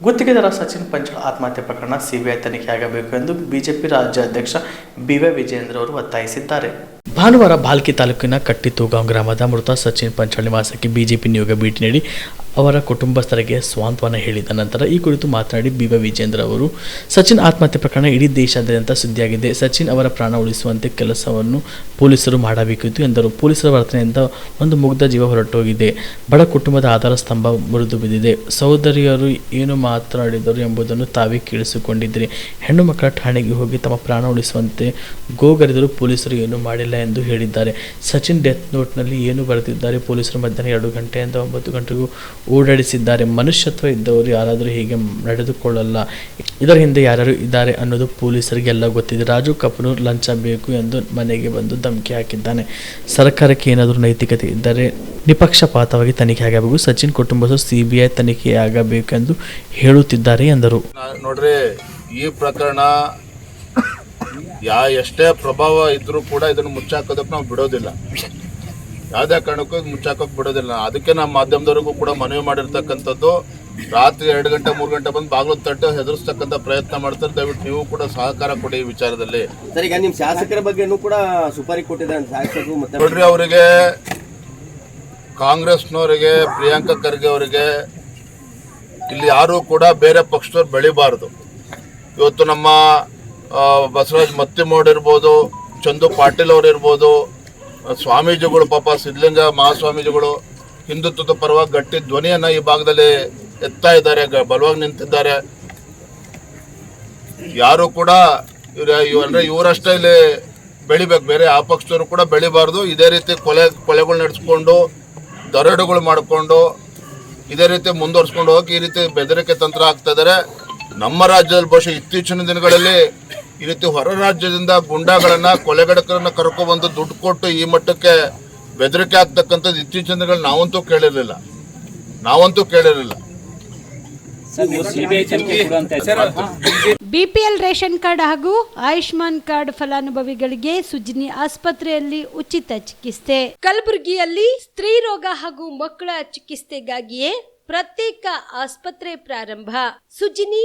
ಗುತ್ತಿಗೆದಾರ ಸಚಿನ್ ಪಂಚಾಳ್ ಆತ್ಮಹತ್ಯೆ ಪ್ರಕರಣ ಸಿಬಿಐ ತನಿಖೆಯಾಗಬೇಕು ಎಂದು ಬಿಜೆಪಿ ರಾಜ್ಯಾಧ್ಯಕ್ಷ ಬಿವೈ ವಿಜೇಂದ್ರ ಅವರು ಒತ್ತಾಯಿಸಿದ್ದಾರೆ. ಭಾನುವಾರ ಬಾಲ್ಕಿ ತಾಲೂಕಿನ ಕಟ್ಟಿತೂಗಾಂವ್ ಗ್ರಾಮದ ಮೃತ ಸಚಿನ್ ಪಂಚಾಳ್ ನಿವಾಸಕ್ಕೆ ಬಿಜೆಪಿ ನಿಯೋಗ ಭೇಟಿ ನೀಡಿ ಅವರ ಕುಟುಂಬಸ್ಥರಿಗೆ ಸ್ವಾಂತವನ ಹೇಳಿದ ನಂತರ ಈ ಕುರಿತು ಮಾತನಾಡಿ ಬಿ ವಿಜೇಂದ್ರ ಅವರು, ಸಚಿನ್ ಆತ್ಮಹತ್ಯೆ ಪ್ರಕರಣ ಇಡೀ ದೇಶಾದ್ಯಂತ ಸುದ್ದಿಯಾಗಿದೆ. ಸಚಿನ್ ಅವರ ಪ್ರಾಣ ಉಳಿಸುವಂತೆ ಕೆಲಸವನ್ನು ಪೊಲೀಸರು ಮಾಡಬೇಕಿತ್ತು ಎಂದರು. ಪೊಲೀಸರ ವರ್ತನೆಯಿಂದ ಒಂದು ಮುಗ್ಧ ಜೀವ ಹೊರಟೋಗಿದೆ. ಬಡ ಕುಟುಂಬದ ಆಧಾರ ಸ್ತಂಭ ಮುರಿದು ಬಿದ್ದಿದೆ. ಸಹೋದರಿಯರು ಏನು ಮಾತನಾಡಿದರು ಎಂಬುದನ್ನು ತಾವೇ ಕೇಳಿಸಿಕೊಂಡಿದ್ದರೆ. ಹೆಣ್ಣು ಮಕ್ಕಳ ಠಾಣೆಗೆ ಹೋಗಿ ತಮ್ಮ ಪ್ರಾಣ ಉಳಿಸುವಂತೆ ಗೋಗರಿದರೂ ಪೊಲೀಸರು ಏನೂ ಮಾಡಿಲ್ಲ ಎಂದು ಹೇಳಿದ್ದಾರೆ. ಸಚಿನ್ ಡೆತ್ ನೋಟ್ನಲ್ಲಿ ಏನು ಬರೆದಿದ್ದಾರೆ? ಪೊಲೀಸರು ಮಧ್ಯಾಹ್ನ ಎರಡು ಗಂಟೆಯಿಂದ ಒಂಬತ್ತು ಗಂಟೆಗೂ ಓಡಾಡಿಸಿದ್ದಾರೆ. ಮನುಷ್ಯತ್ವ ಇದ್ದವರು ಯಾರಾದರೂ ಹೀಗೆ ನಡೆದುಕೊಳ್ಳಲ್ಲ. ಇದರ ಹಿಂದೆ ಯಾರು ಇದ್ದಾರೆ ಅನ್ನೋದು ಪೊಲೀಸರಿಗೆಲ್ಲ ಗೊತ್ತಿದೆ. ರಾಜು ಕಪನೂರ್ ಲಂಚ ಬೇಕು ಎಂದು ಮನೆಗೆ ಬಂದು ಧಮಕಿ ಹಾಕಿದ್ದಾನೆ. ಸರ್ಕಾರಕ್ಕೆ ಏನಾದರೂ ನೈತಿಕತೆ ಇದ್ದರೆ ನಿಪಕ್ಷಪಾತವಾಗಿ ತನಿಖೆ ಆಗಬೇಕು. ಸಚಿನ್ ಕುಟುಂಬಸ್ಥರು ಸಿಬಿಐ ತನಿಖೆಯಾಗಬೇಕು ಎಂದು ಹೇಳುತ್ತಿದ್ದಾರೆ ಎಂದರು. ನೋಡ್ರಿ, ಈ ಪ್ರಕರಣ ಯಾ ಎಷ್ಟೇ ಪ್ರಭಾವ ಇದ್ರೂ ಕೂಡ ಇದನ್ನು ಮುಚ್ಚಾಕೋದಕ್ಕೆ ನಾವು ಬಿಡೋದಿಲ್ಲ. ಯಾವುದೇ ಕಾರಣಕ್ಕೂ ಮುಚ್ಚಾಕೋಕೆ ಬಿಡೋದಿಲ್ಲ. ಅದಕ್ಕೆ ನಮ್ಮ ಮಾಧ್ಯಮದವರಿಗೂ ಕೂಡ ಮನವಿ ಮಾಡಿರ್ತಕ್ಕಂಥದ್ದು ರಾತ್ರಿ ಎರಡು ಗಂಟೆ ಮೂರು ಗಂಟೆ ಬಂದು ಬಾಗಿಲು ತಟ್ಟು ಹೆದರ್ಸ್ತಕ್ಕಂಥ ಪ್ರಯತ್ನ ಮಾಡ್ತಾರೆ. ದಯವಿಟ್ಟು ನೀವು ಕೂಡ ಸಹಕಾರ ಕೊಡಿ ಈ ವಿಚಾರದಲ್ಲಿ. ಸರ್ ಈಗ ನಿಮ್ ಶಾಸಕರ ಬಗ್ಗೆನೂ ಕೂಡ ಸುಪಾರಿ ಕೊಟ್ಟಿದ್ದಾರೆ ಶಾಸಕರು ಮತ್ತೆ ನೋಡ್ರಿ ಅವರಿಗೆ ಕಾಂಗ್ರೆಸ್ನವರಿಗೆ ಪ್ರಿಯಾಂಕಾ ಖರ್ಗೆ ಅವರಿಗೆ ಇಲ್ಲಿ ಯಾರು ಕೂಡ ಬೇರೆ ಪಕ್ಷದವ್ರು ಬೆಳಿಬಾರ್ದು. ಇವತ್ತು ನಮ್ಮ ಬಸವರಾಜ್ ಮತ್ತಿಮೋಡ್ ಇರ್ಬೋದು ಚಂದು ಪಾಟೀಲ್ ಅವ್ರು ಇರ್ಬೋದು ಸ್ವಾಮೀಜಿಗಳು ಪಾಪ ಸಿದ್ಧಲಿಂಗ ಮಹಾಸ್ವಾಮೀಜಿಗಳು ಹಿಂದುತ್ವದ ಪರವಾಗಿ ಗಟ್ಟಿ ಧ್ವನಿಯನ್ನ ಈ ಭಾಗದಲ್ಲಿ ಎತ್ತಾ ಇದ್ದಾರೆ ಬಲವಾಗಿ ನಿಂತಿದ್ದಾರೆ. ಯಾರು ಕೂಡ ಇವ್ರ ಅಂದ್ರೆ ಇವರಷ್ಟೇ ಇಲ್ಲಿ ಬೆಳಿಬೇಕು, ಬೇರೆ ಆ ಪಕ್ಷದವರು ಕೂಡ ಬೆಳಿಬಾರ್ದು. ಇದೇ ರೀತಿ ಕೊಲೆ, ಕೊಲೆಗಳು ನಡೆಸ್ಕೊಂಡು, ದರೋಡೆಗಳು ಮಾಡಿಕೊಂಡು, ಇದೇ ರೀತಿ ಮುಂದುವರ್ಸ್ಕೊಂಡು ಹೋಗಿ ಈ ರೀತಿ ಬೆದರಿಕೆ ತಂತ್ರ ಆಗ್ತಾ ಇದ್ದಾರೆ ನಮ್ಮ ರಾಜ್ಯದಲ್ಲಿ ಬಹುಶಃ ಇತ್ತೀಚಿನ ದಿನಗಳಲ್ಲಿ ಈ ರೀತಿ ಹೊರ ರಾಜ್ಯದಿಂದ ಗುಂಡಾಗಳನ್ನ ಕೊಲೆಗಡಕರನ್ನ ಕರ್ಕೊಬಂದು ದುಡ್ಡು ಕೊಟ್ಟು ಈ ಮಟ್ಟಕ್ಕೆ ಬೆದರಿಕೆ ಆಗ್ತಕ್ಕಂಥದ್ದು ಇತ್ತೀಚಿನ ದಿನಗಳು ನಾವಂತೂ ಕೇಳಿರಲಿಲ್ಲ. ನಾವಂತೂ ಕೇಳಿರಲಿಲ್ಲ. ಬಿಪಿಎಲ್ ರೇಷನ್ ಕಾರ್ಡ್ ಹಾಗೂ ಆಯುಷ್ಮಾನ್ ಕಾರ್ಡ್ ಫಲಾನುಭವಿಗಳಿಗೆ ಸುಜಿನಿ ಆಸ್ಪತ್ರೆಯಲ್ಲಿ ಉಚಿತ ಚಿಕಿತ್ಸೆ. ಕಲಬುರಗಿಯಲ್ಲಿ ಸ್ತ್ರೀ ರೋಗ ಹಾಗೂ ಮಕ್ಕಳ ಚಿಕಿತ್ಸೆಗಾಗಿಯೇ ಪ್ರತ್ಯೇಕ ಆಸ್ಪತ್ರೆ ಪ್ರಾರಂಭ. ಸುಜಿನಿ